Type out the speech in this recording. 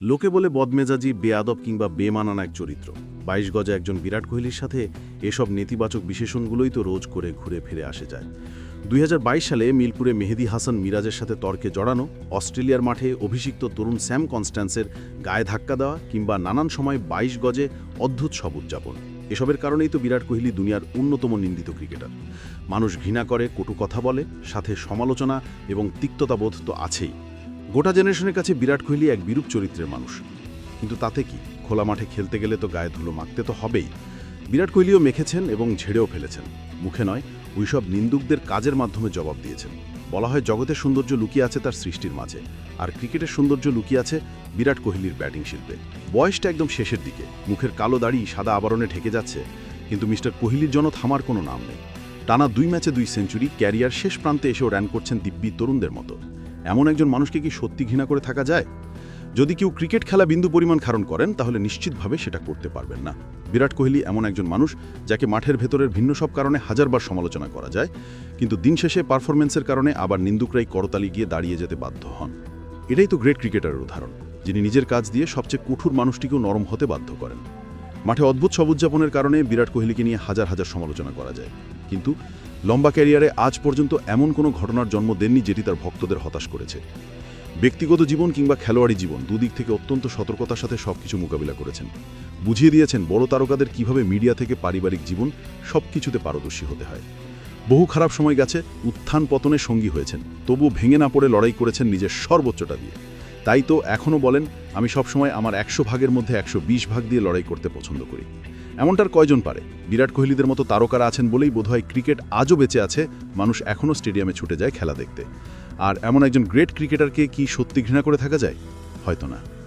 লোকে বলে বদমেজাজি, বেয়াদব কিংবা বেমানান এক চরিত্র। বাইশ গজে একজন বিরাট কোহলির সাথে এসব নেতিবাচক বিশেষণগুলোই তো রোজ করে ঘুরে ফিরে আসে যায়। দুই হাজার বাইশ সালে মিরপুরে মেহেদি হাসান মিরাজের সাথে তর্কে জড়ানো, অস্ট্রেলিয়ার মাঠে অভিষিক্ত তরুণ স্যাম কনস্ট্যান্সের গায়ে ধাক্কা দেওয়া কিংবা নানান সময় বাইশ গজে অদ্ভুত সব উদযাপন। এসবের কারণেই তো বিরাট কোহলি দুনিয়ার অন্যতম নিন্দিত ক্রিকেটার। মানুষ ঘৃণা করে, কটু কথা বলে, সাথে সমালোচনা এবং তিক্ততাবোধ তো আছেই। গোটা জেনারেশনের কাছে বিরাট কোহলি এক বিরূপ চরিত্রের মানুষ। কিন্তু তাতে কি? খোলা মাঠে খেলতে গেলে তো গায়ে ধুলো মাখতে তো হবেই। বিরাট কোহলিও মেখেছেন এবং ঝেড়েও ফেলেছেন। মুখে নয়, ওইসব নিন্দুকদের কাজের মাধ্যমে জবাব দিয়েছেন। বলা হয় জগতের সৌন্দর্য লুকিয়ে আছে তার সৃষ্টির মাঝে। আর ক্রিকেটের সৌন্দর্য লুকিয়ে আছে বিরাট কোহলির ব্যাটিং শিল্পে। বয়সটা একদম শেষের দিকে। মুখের কালো দাড়ি সাদা আবরণে ঢেকে যাচ্ছে। কিন্তু মিস্টার কোহলির জন্য থামার কোনো নাম নেই। টানা দুই ম্যাচে দুই সেঞ্চুরি, ক্যারিয়ার শেষ প্রান্তে এসেও রান করছেন দিব্যি তরুণদের মতো। এমন একজন মানুষকে কি সত্যি ঘৃণা করে থাকা যায়? যদি কেউ ক্রিকেট খেলা বিন্দু পরিমাণ কারণ করেন, তাহলে নিশ্চিতভাবে সেটা করতে পারবেন না। বিরাট কোহলি এমন একজন মানুষ, যাকে মাঠের ভেতরের ভিন্ন সব কারণে হাজারবার সমালোচনা করা যায়, কিন্তু দিন শেষে পারফরমেন্সের কারণে আবার নিন্দুকরাই করতালি গিয়ে দাঁড়িয়ে যেতে বাধ্য হন। এটাই তো গ্রেট ক্রিকেটারের উদাহরণ, যিনি নিজের কাজ দিয়ে সবচেয়ে কঠোর মানুষটিকেও নরম হতে বাধ্য করেন। মাঠে অদ্ভুত সব উদযাপনের কারণে বিরাট কোহলিকে নিয়ে হাজার হাজার সমালোচনা করা যায়। কিন্তু লম্বা ক্যারিয়ারে আজ পর্যন্ত এমন কোনো ঘটনার জন্ম দেননি যেটি তার ভক্তদের হতাশ করেছে। ব্যক্তিগত জীবন কিংবা খেলোয়াড়ি জীবন দুদিক থেকে অত্যন্ত সতর্কতার সাথে সবকিছু মোকাবিলা করেছেন। বুঝিয়ে দিয়েছেন, বড় তারকাদের কীভাবে মিডিয়া থেকে পারিবারিক জীবন সবকিছুতে পারদর্শী হতে হয়। বহু খারাপ সময় গেছে, উত্থান পতনে সঙ্গী হয়েছেন। তবু ভেঙে না পড়ে লড়াই করেছেন নিজের সর্বোচ্চটা দিয়ে। তাই তো এখনও বলেন, আমি সবসময় আমার একশো ভাগের মধ্যে একশো বিশ ভাগ দিয়ে লড়াই করতে পছন্দ করি। এমনটার কয়জন পারে? বিরাট কোহলিদের মতো তারকারা আছেন বলেই বোধহয় ক্রিকেট আজও বেঁচে আছে। মানুষ এখনও স্টেডিয়ামে ছুটে যায় খেলা দেখতে। আর এমন একজন গ্রেট ক্রিকেটারকে কি সত্যি ঘৃণা করে থাকা যায়? হয়তো না।